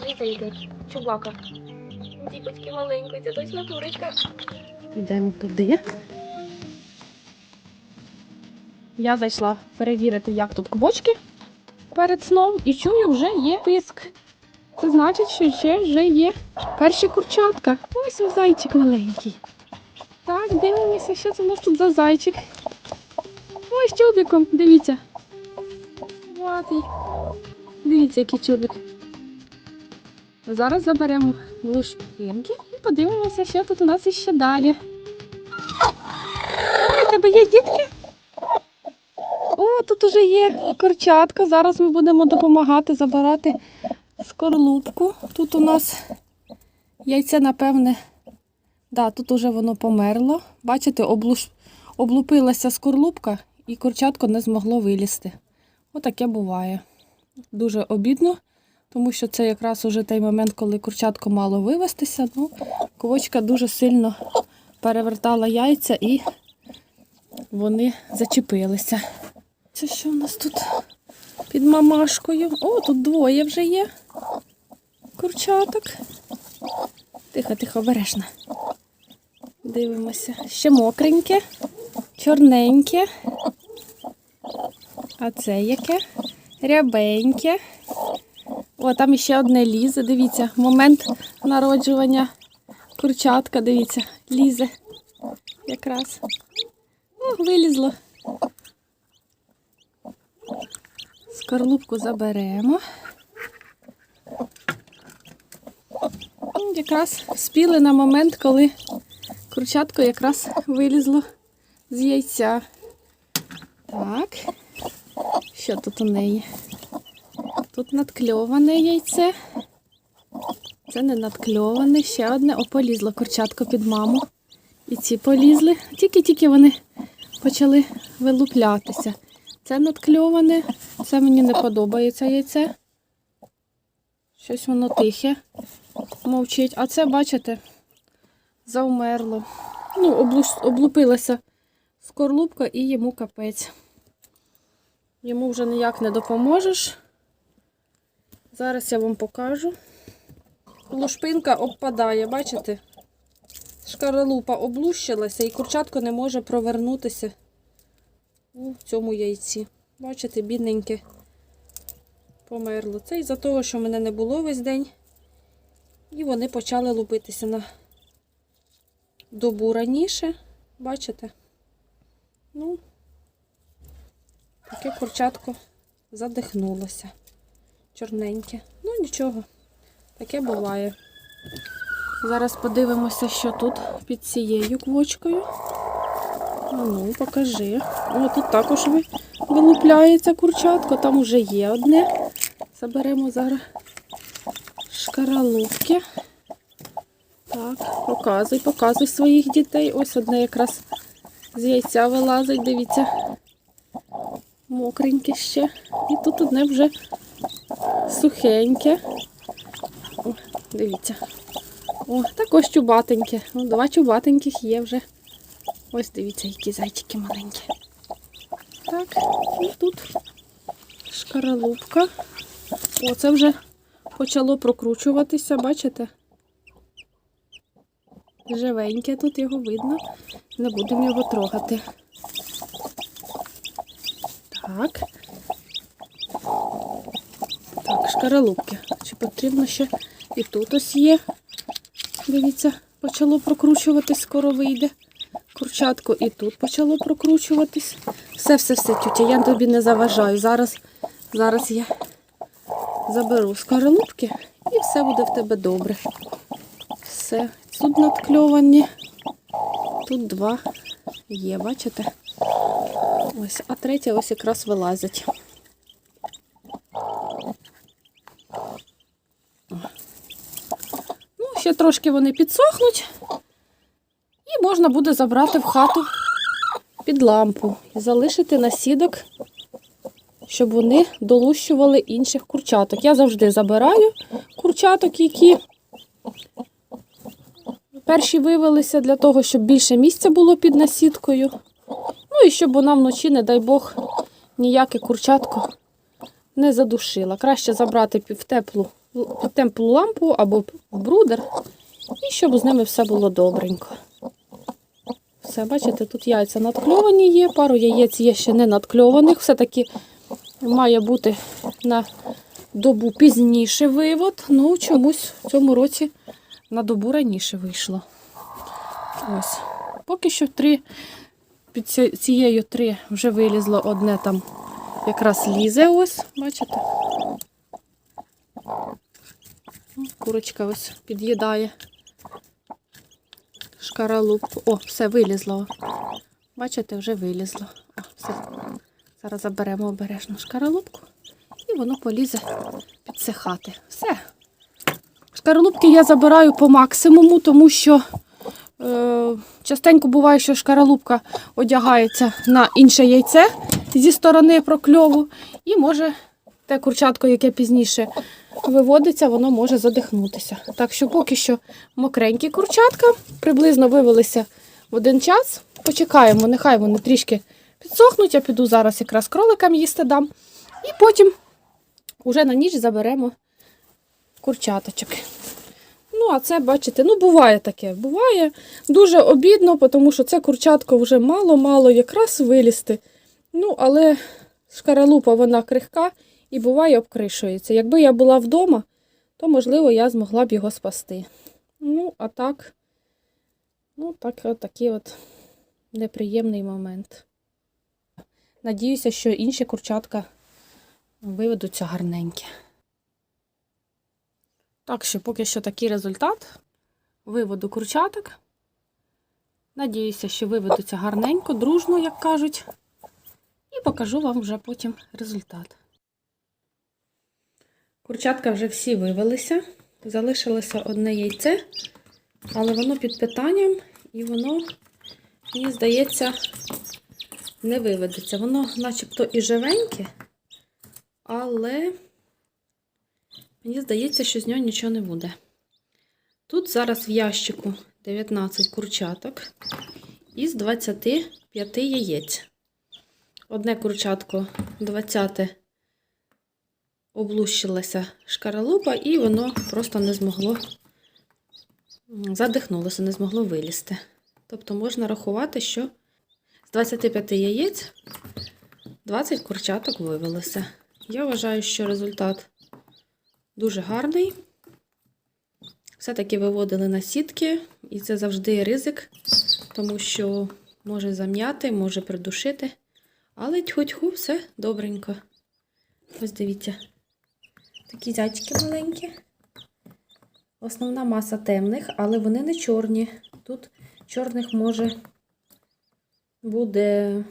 Дивіться, який чубака. Дікочки маленький, це точно курочка. Йдемо туди. Я зайшла перевірити, як тут квочки перед сном і чую, вже є писк. Це значить, що ще вже є перші курчатка. Ось ось зайчик маленький. Так, дивимося, що це у нас тут за зайчик. Ось чубиком, дивіться. Мати. Дивіться, який чубик. Зараз заберемо лушпинки і подивимося, що тут у нас іще далі. Ой, тебе є дітки? О, тут уже є курчатка. Зараз ми будемо допомагати забирати скорлупку. Тут у нас яйце, напевне, да, тут уже воно померло. Бачите, облуш... облупилася скорлупка і курчатко не змогло вилізти. Отаке буває. Дуже обідно, тому що це якраз уже той момент, коли курчатко мало вивестися. Ну, ковочка дуже сильно перевертала яйця і вони зачепилися. Це що у нас тут під мамашкою? О, тут двоє вже є. Курчаток. Тихо, тихо, обережно. Дивимося. Ще мокреньке, чорненьке. А це яке? Рябеньке. О, там іще одне лізе. Дивіться, момент народжування курчатка, дивіться, лізе якраз. О, вилізло. Скорлупку заберемо. Якраз спіли на момент, коли курчатко якраз вилізло з яйця. Так, що тут у неї? Тут надкльоване яйце. Це не надкльоване, ще одне. О, полізло курчатко під маму. І ці полізли. Тільки-тільки вони почали вилуплятися. Це надкльоване, це мені не подобається яйце. Щось воно тихе, мовчить. А це, бачите, завмерло. Ну, облупилася скорлупка і йому капець. Йому вже ніяк не допоможеш. Зараз я вам покажу. Лушпинка обпадає, бачите? Шкаралупа облущилася і курчатко не може провернутися у цьому яйці. Бачите, бідненьке померло. Це із-за того, що мене не було весь день. І вони почали лупитися на добу раніше. Бачите? Ну, таке курчатко задихнулося. Чорненьке. Ну, нічого, таке буває. Зараз подивимося, що тут під цією квочкою. Ну, покажи. О, тут також ви- вилупляється курчатко, там уже є одне. Заберемо зараз шкаралупки. Так, показуй, показуй своїх дітей. Ось одне якраз з яйця вилазить, дивіться. Мокреньке ще. І тут одне вже сухеньке. О, дивіться. О, також чубатеньке. Ну, два чубатеньких є вже. Ось дивіться, які зайчики маленькі. Так, і тут шкаралупка. О, це вже почало прокручуватися, бачите? Живеньке тут його видно. Не будемо його трогати. Так. Так. Чи потрібно ще і тут ось є. Дивіться, почало прокручуватись, скоро вийде. Курчатко і тут почало прокручуватись. Все, все, все, тютя, я тобі не заважаю. Зараз, зараз я заберу скорлупки і все буде в тебе добре. Все, тут надкльовані. Тут два є, бачите? Ось, а третє ось якраз вилазять. Ще трошки вони підсохнуть. І можна буде забрати в хату під лампу і залишити насідок, щоб вони долущували інших курчаток. Я завжди забираю курчаток, які перші вивелися для того, щоб більше місця було під насідкою. Ну і щоб вона вночі, не дай Бог, ніяке курчатко не задушила. Краще забрати в теплу теплу лампу або брудер, і щоб з ними все було добренько. Все, бачите, тут яйця надкльовані є, пару яєць є ще не надкльованих. Все-таки має бути на добу пізніше вивод. Ну, чомусь в цьому році на добу раніше вийшло. Ось. Поки що три, під цією три вже вилізло одне там якраз лізе ось, бачите? Курочка ось під'їдає шкаралупку. О, все вилізло. Бачите, вже вилізло. О, все. Зараз заберемо обережно шкаралупку і воно полізе підсихати. Все. Шкаралупки я забираю по максимуму, тому що е, частенько буває, що шкаралупка одягається на інше яйце зі сторони прокльову, і може те курчатко, яке пізніше виводиться, воно може задихнутися. Так що поки що мокренькі курчатка приблизно вивелися в один час. Почекаємо, нехай вони трішки підсохнуть. Я піду зараз якраз кроликам їсти дам. І потім уже на ніч заберемо курчаточок. Ну, а це, бачите, ну буває таке. Буває дуже обідно, тому що це курчатко вже мало-мало якраз вилізти. Ну, але шкаралупа вона крихка і буває обкришується. Якби я була вдома, то, можливо, я змогла б його спасти. Ну, а так, ну, так, от такий от неприємний момент. Надіюся, що інші курчатка виведуться гарненькі. Так що поки що такий результат виводу курчаток. Надіюся, що виведуться гарненько, дружно, як кажуть. І покажу вам вже потім результат. Курчатка вже всі вивелися. Залишилося одне яйце, але воно під питанням і воно, мені здається, не виведеться. Воно начебто і живеньке, але мені здається, що з нього нічого не буде. Тут зараз в ящику 19 курчаток із 25 яєць. Одне курчатко 20 облущилася шкаралупа, і воно просто не змогло задихнулося, не змогло вилізти. Тобто можна рахувати, що з 25 яєць 20 курчаток вивелося. Я вважаю, що результат дуже гарний. Все-таки виводили на сітки, і це завжди ризик, тому що може зам'яти, може придушити. Але тьху-тьху, все добренько. Ось дивіться. Такі зайчики маленькі. Основна маса темних, але вони не чорні. Тут чорних може буде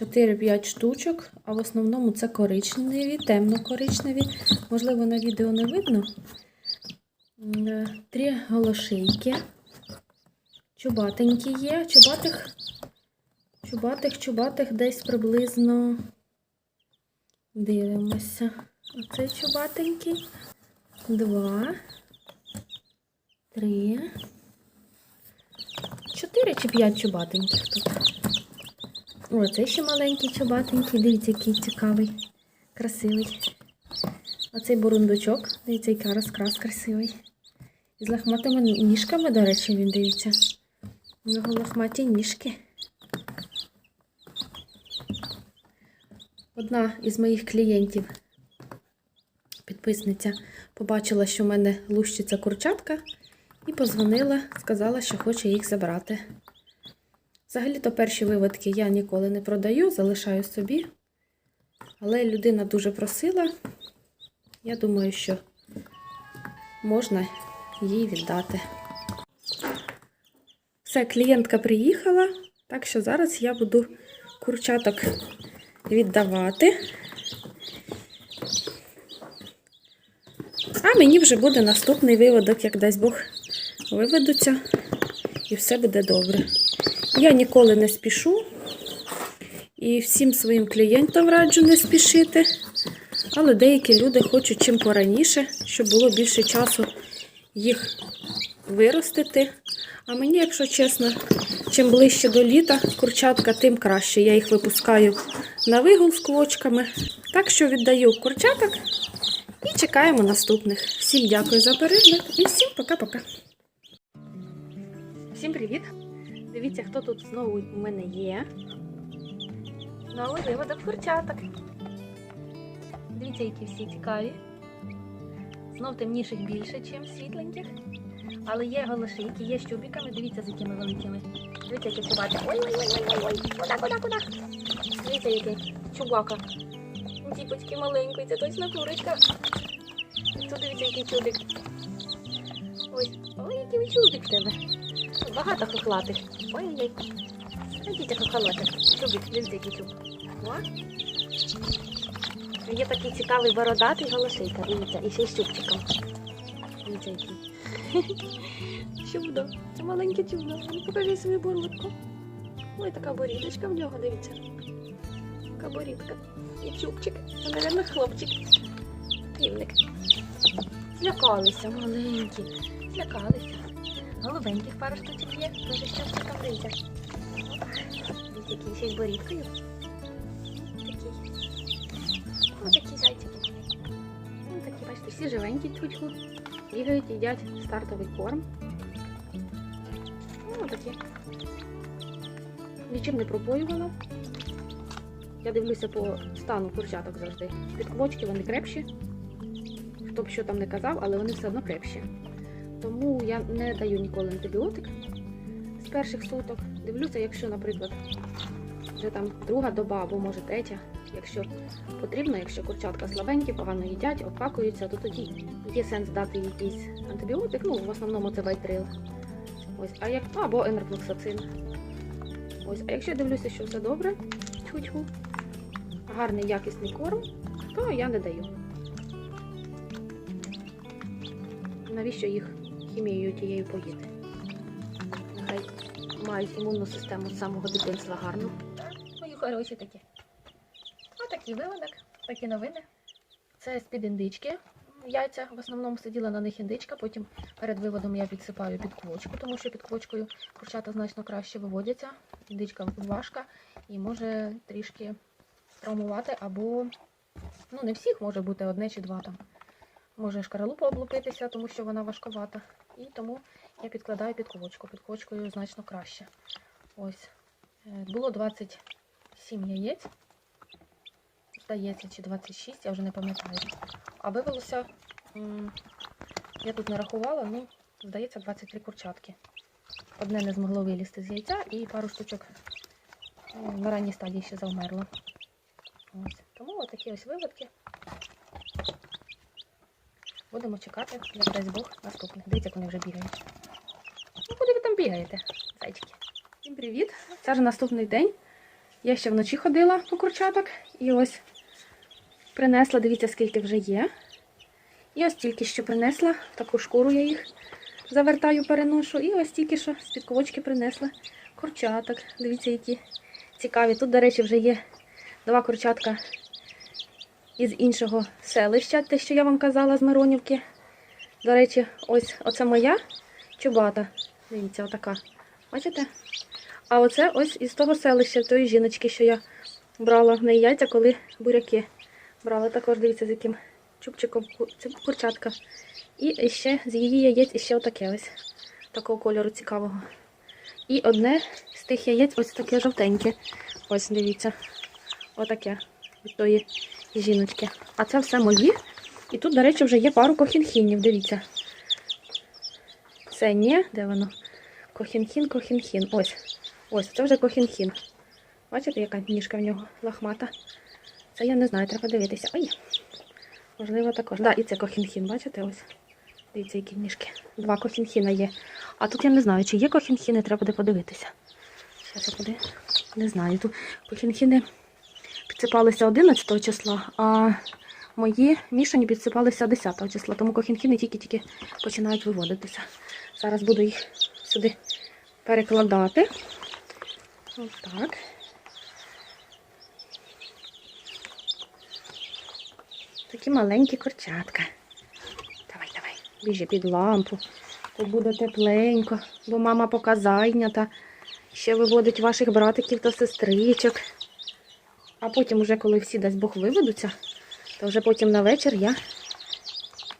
4-5 штучок, а в основному це коричневі, темно-коричневі. Можливо, на відео не видно. Е, Три голошейки. Чубатенькі є. Чубатих, чубатих, чубатих десь приблизно дивимося. Оцей чубатенький. Два. Три. Чотири чи п'ять чубатеньких тут. О, цей ще маленький чубатенький. Дивіться, який цікавий, красивий. Оцей бурундучок, дивіться, який розкрас красивий. З лохматими ніжками, до речі, він дивиться. У нього лохматі ніжки. Одна із моїх клієнтів, підписниця, побачила, що в мене лущиться курчатка, і позвонила, сказала, що хоче їх забрати. Взагалі-то перші виводки я ніколи не продаю, залишаю собі. Але людина дуже просила. Я думаю, що можна їй віддати. Все, клієнтка приїхала, так що зараз я буду курчаток віддавати. А мені вже буде наступний виводок, як дасть Бог виведуться, і все буде добре. Я ніколи не спішу, і всім своїм клієнтам раджу не спішити. Але деякі люди хочуть чим пораніше, щоб було більше часу їх виростити. А мені, якщо чесно, чим ближче до літа курчатка, тим краще. Я їх випускаю на вигул з квочками. Так що віддаю курчаток І чекаємо наступних. Всім дякую за перегляд і всім пока-пока. Всім привіт! Дивіться, хто тут знову у мене є. Знову виводок курчаток. Дивіться, які всі цікаві. Знов темніших більше, ніж світленьких. Але є голошейки, є з чубиками, дивіться, з якими великими. Дивіться, яке чубака. Ой, ой. Куда, куда, куда? Дивіться, який чубака. Діпочки маленький, це точно курочка. Тут дивіться, який чубик. Ой, ой, який чубик в тебе. Багато хохлатих. Ой-ой-ой. Дивіться, хохолотик. Чубик, дивіться, який чуб. О. Є такий цікавий бородатий голошейка, дивіться, і ще й з. Дивіться, який. Чудо, це маленьке чудо. Покажи свою бородку. Ой, така борідочка в нього, дивіться. Така борідка. І чубчик. Це, мабуть, хлопчик. Півник. Злякалися, маленькі. Злякалися. Голубеньких пару штучок є, дуже з чубчиком дивіться. Дивіться, який ще з борідкою. Ось такі зайчики. Ось такі, бачите, всі живенькі тютьку. Бігають, їдять стартовий корм. Ось такі. Нічим не пропоювано. Я дивлюся по стану курчаток завжди. Підквочки вони крепші. Хто б що там не казав, але вони все одно крепші. Тому я не даю ніколи антибіотик з перших суток. Дивлюся, якщо, наприклад, вже там друга доба або може третя, якщо потрібно, якщо курчатка слабенькі, погано їдять, опакуються, то тоді є сенс дати якийсь антибіотик. Ну, в основному це вайтрил. Ось, а як або енерфлоксацин. Ось, а якщо я дивлюся, що все добре, тьфу-тьфу, гарний якісний корм, то я не даю. Навіщо їх хімією тією поїти? Нехай мають імунну систему з самого дитинства гарну. Мої хороші такі. Отакий виводок, такі новини. Це з-під індички. Яйця в основному сиділа на них індичка, потім перед виводом я підсипаю під квочку, тому що під квочкою курчата значно краще виводяться. Індичка важка і може трішки травмувати, або ну не всіх може бути одне чи два там. Може шкаралупа облупитися, тому що вона важковата. І тому я підкладаю під квочку. Під квочкою значно краще. Ось. Е, Було 27 яєць. Здається, чи 26, я вже не пам'ятаю. А вивелося, я тут не рахувала, ну, здається, 23 курчатки. Одне не змогло вилізти з яйця і пару штучок на ранній стадії ще завмерло. Ось. Тому отакі ось виводки. Будемо чекати, як дасть Бог, наступних. Дивіться, як вони вже бігають. Ну, куди ви там бігаєте, зайчики? Всім привіт! Це вже наступний день. Я ще вночі ходила по курчаток і ось принесла, дивіться, скільки вже є. І ось тільки що принесла, в таку шкуру я їх завертаю, переношу. І ось тільки що з-під ковочки принесла курчаток. Дивіться, які цікаві. Тут, до речі, вже є два курчатка із іншого селища, те, що я вам казала з Миронівки. До речі, ось оце моя чубата. Дивіться, отака. Бачите? А оце ось із того селища, тої жіночки, що я брала в неї яйця, коли буряки брала. Також дивіться, з яким чубчиком курчатка. І ще з її яєць іще отаке ось. Такого кольору цікавого. І одне з тих яєць ось таке жовтеньке. Ось дивіться. Отаке. Від тої жіночки. А це все мої. І тут, до речі, вже є пару кохінхінів, дивіться. Це ні, де воно? Кохінхін, кохінхін. Ось. Ось, це вже кохінхін. Бачите, яка ніжка в нього лахмата. Це я не знаю, треба дивитися. Ой. Можливо, також. Так, да, і це кохінхін, бачите? Ось. Дивіться, які ніжки. Два кохінхіна є. А тут я не знаю, чи є кохінхіни, треба буде подивитися. Зараз я куди. Не знаю. Тут кохінхіни підсипалися 11 числа, а мої мішані підсипалися 10 числа, тому кохінхіни тільки-тільки починають виводитися. Зараз буду їх сюди перекладати. Ось так. Такі маленькі курчатка. Давай, давай, біжи під лампу. Тут буде тепленько, бо мама поки зайнята. Ще виводить ваших братиків та сестричок. А потім, уже коли всі дасть Бог виведуться, то вже потім на вечір я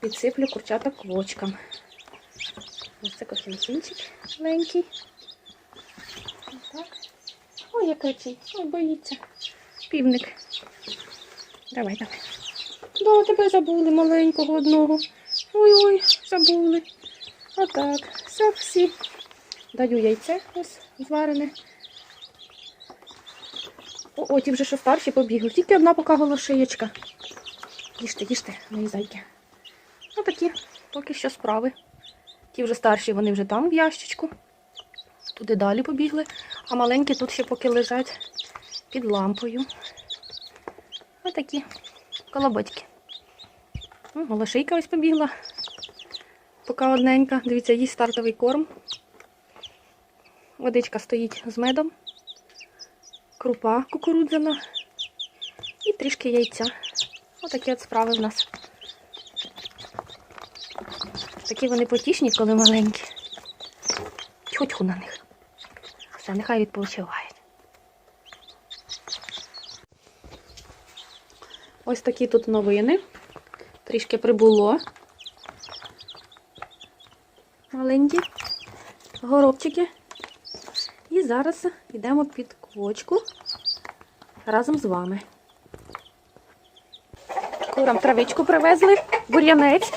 підсиплю курчаток квочкам. Ось це кохінчик маленький. Так. Ой, як кричить, ой, боїться. Півник. Давай, давай. Да, тебе забули маленького одного. Ой-ой, забули. Отак. Все, всі. Даю яйце ось зварене. О, о, ті вже що старші побігли. Тільки одна поки голошиєчка. Їжте, їжте, мої зайки. Ну такі поки що справи. Ті вже старші, вони вже там в ящичку. Туди далі побігли, а маленькі тут ще поки лежать під лампою. Отакі колобочки. Ну, Голошийка ось побігла. Поки одненька. Дивіться, їй стартовий корм. Водичка стоїть з медом, крупа кукурудзяна і трішки яйця. Отакі от справи в нас. Такі вони потішні, коли маленькі. Тьху-тьху на них. Все, нехай відпочивають. Ось такі тут новини. Трішки прибуло. Маленькі горобчики. І зараз йдемо під квочку разом з вами. Курам травичку привезли, бур'янець.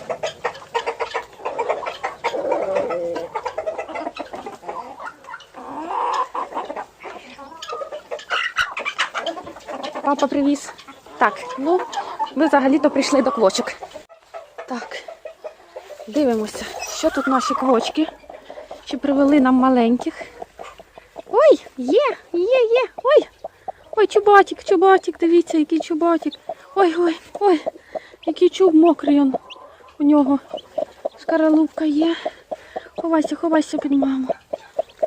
Папа привіз. Так, ну, ми взагалі-то прийшли до квочок. Так, дивимося, що тут наші квочки. Чи привели нам маленьких. Ой, є, є, є. Ой. Ой, чубатик, чубатик, дивіться, який чубатик. Ой, ой, який чуб мокрий он у нього. Шкаралупка є. Ховайся, ховайся під маму.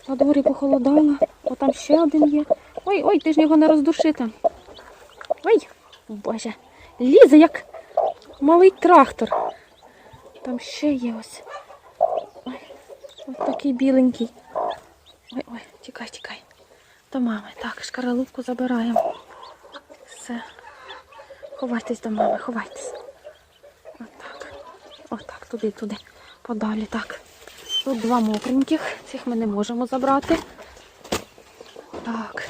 На дворі похолодало, а там ще один є. Ой, ой, ти ж його не роздушити. Ой, боже, лізе як малий трактор. Там ще є ось. Ой, ось такий біленький. Ой, ой, тікай, тікай. До мами. Так, шкаралупку забираємо. Все. Ховайтесь до мами, ховайтесь. Отак. Отак, туди, туди. Подалі. Так. Тут два мокреньких. Цих ми не можемо забрати. Так.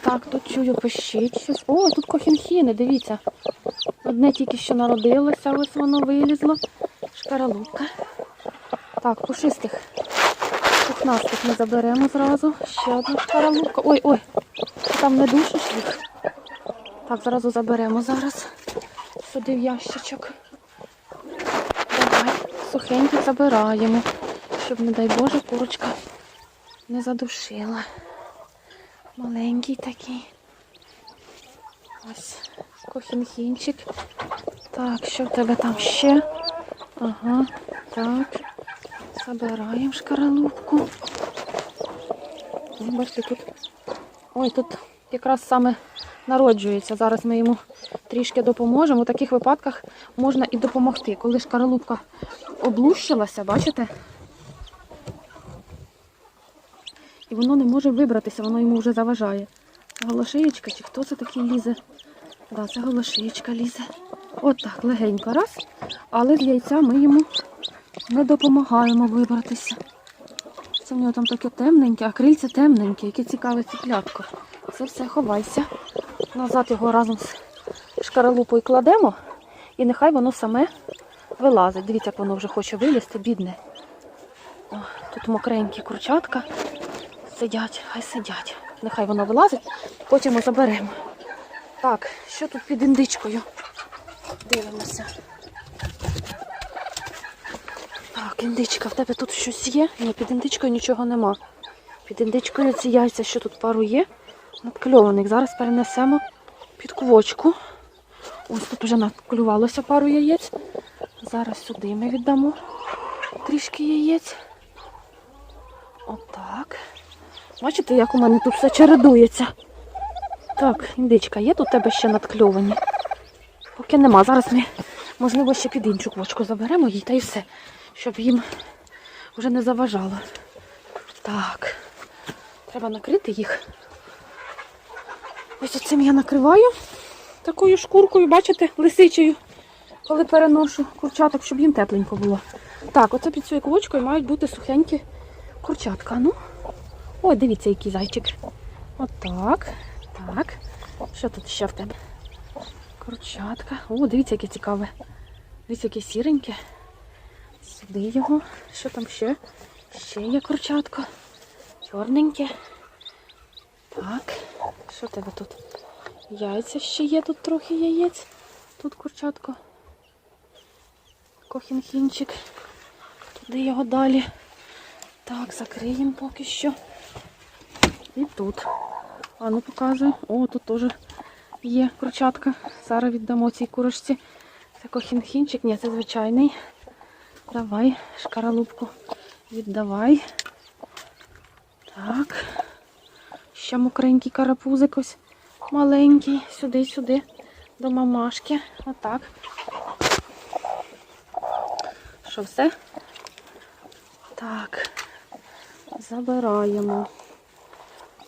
Так, тут чую пищить щось. О, тут кохінхіни, дивіться. Одне тільки що народилося, ось воно вилізло. Шкаралупка. Так, пушистих. Пухнастих ми заберемо зразу. Ще одна шкаралупка. Ой, ой, там не душиш їх. Так, зразу заберемо зараз. Сюди в ящичок. Давай, сухеньких забираємо, щоб, не дай Боже, курочка не задушила. Маленький такий. Ось кохінхінчик. Так, що в тебе там ще? Ага, так. Забираємо шкаралупку. Бачите, тут. Ой, тут якраз саме народжується. Зараз ми йому трішки допоможемо. У таких випадках можна і допомогти. Коли шкаралупка облущилася, бачите? І воно не може вибратися, воно йому вже заважає. Голошиєчка, чи хто це такий лізе? Да, це голошиєчка лізе. Отак, легенько раз. Але з яйця ми йому не допомагаємо вибратися. Це в нього там таке темненьке, а крильце темненьке, яке цікаве ціплятко. Це все ховайся. Назад його разом з шкаралупою кладемо, і нехай воно саме вилазить. Дивіться, як воно вже хоче вилізти, бідне. О, тут мокренькі курчатка сидять, хай сидять. Нехай воно вилазить, потім ми заберемо. Так, що тут під індичкою? Дивимося. Так, індичка, в тебе тут щось є? Ні, під індичкою нічого нема. Під індичкою ці яйця, що тут пару є, надкльованих. Зараз перенесемо під квочку. Ось тут вже надклювалося пару яєць. Зараз сюди ми віддамо трішки яєць. Отак. Бачите, як у мене тут все чередується. Так, індичка, є тут у тебе ще надкльовані? Поки нема. Зараз ми, можливо, ще під іншу квочку заберемо її та і все, щоб їм вже не заважало. Так, треба накрити їх. Ось цим я накриваю такою шкуркою, бачите, лисичою. коли переношу курчаток, щоб їм тепленько було. Так, оце під цією квочкою мають бути сухенькі курчатка. Ну, ой, дивіться, який зайчик. Отак. Так. Що тут ще в тебе? Курчатка. О, дивіться, яке цікаве. Дивіться, яке сіреньке. Сюди його. Що там ще? Ще є курчатко. Чорненьке. Так. Що в тебе тут? Яйця ще є, тут трохи яєць. Тут курчатко. Кохінхінчик. Туди його далі. Так, закриємо поки що. І тут. А ну показуй. О, тут теж є курчатка. Зараз віддамо цій курочці. Це кохінхінчик, ні, це звичайний. Давай, шкаралупку віддавай. Так. Ще мокренький карапузик ось маленький. Сюди, сюди. До мамашки. Отак. Що, все? Так. Забираємо.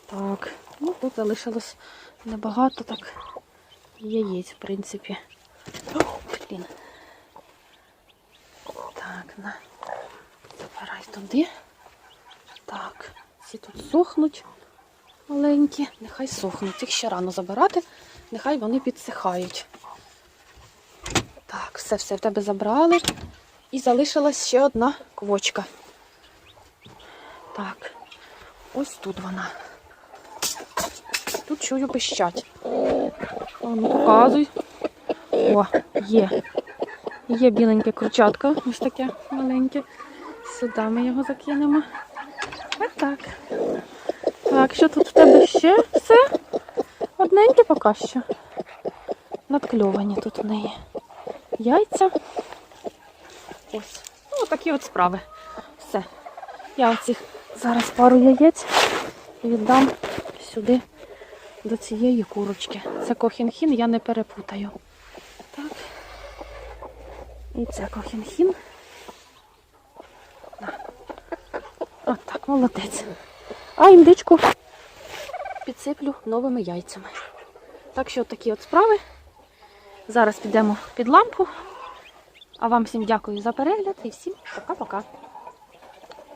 Так. Ну, тут залишилось небагато так яєць, в принципі. Блін. Так. Забирай туди. Так, ці тут сохнуть маленькі. Нехай сохнуть. Їх ще рано забирати, нехай вони підсихають. Так, все, все в тебе забрали. І залишилась ще одна квочка. Так, ось тут вона. Тут чую пищать. О, ну показуй. О, є. Є біленьке курчатка, ось таке маленьке. Сюди ми його закинемо. Ось так. Так, що тут в тебе ще? Все? Одненьке поки що. Надкльовані тут в неї. Яйця. Ось. Ну, такі от справи. Все. Я оцих зараз пару яєць віддам сюди до цієї курочки. Це кохінхін, я не перепутаю. І це кохінхін. От так, молодець. А індичку підсиплю новими яйцями. Так що такі от справи. Зараз підемо під лампу. А вам всім дякую за перегляд і всім пока-пока.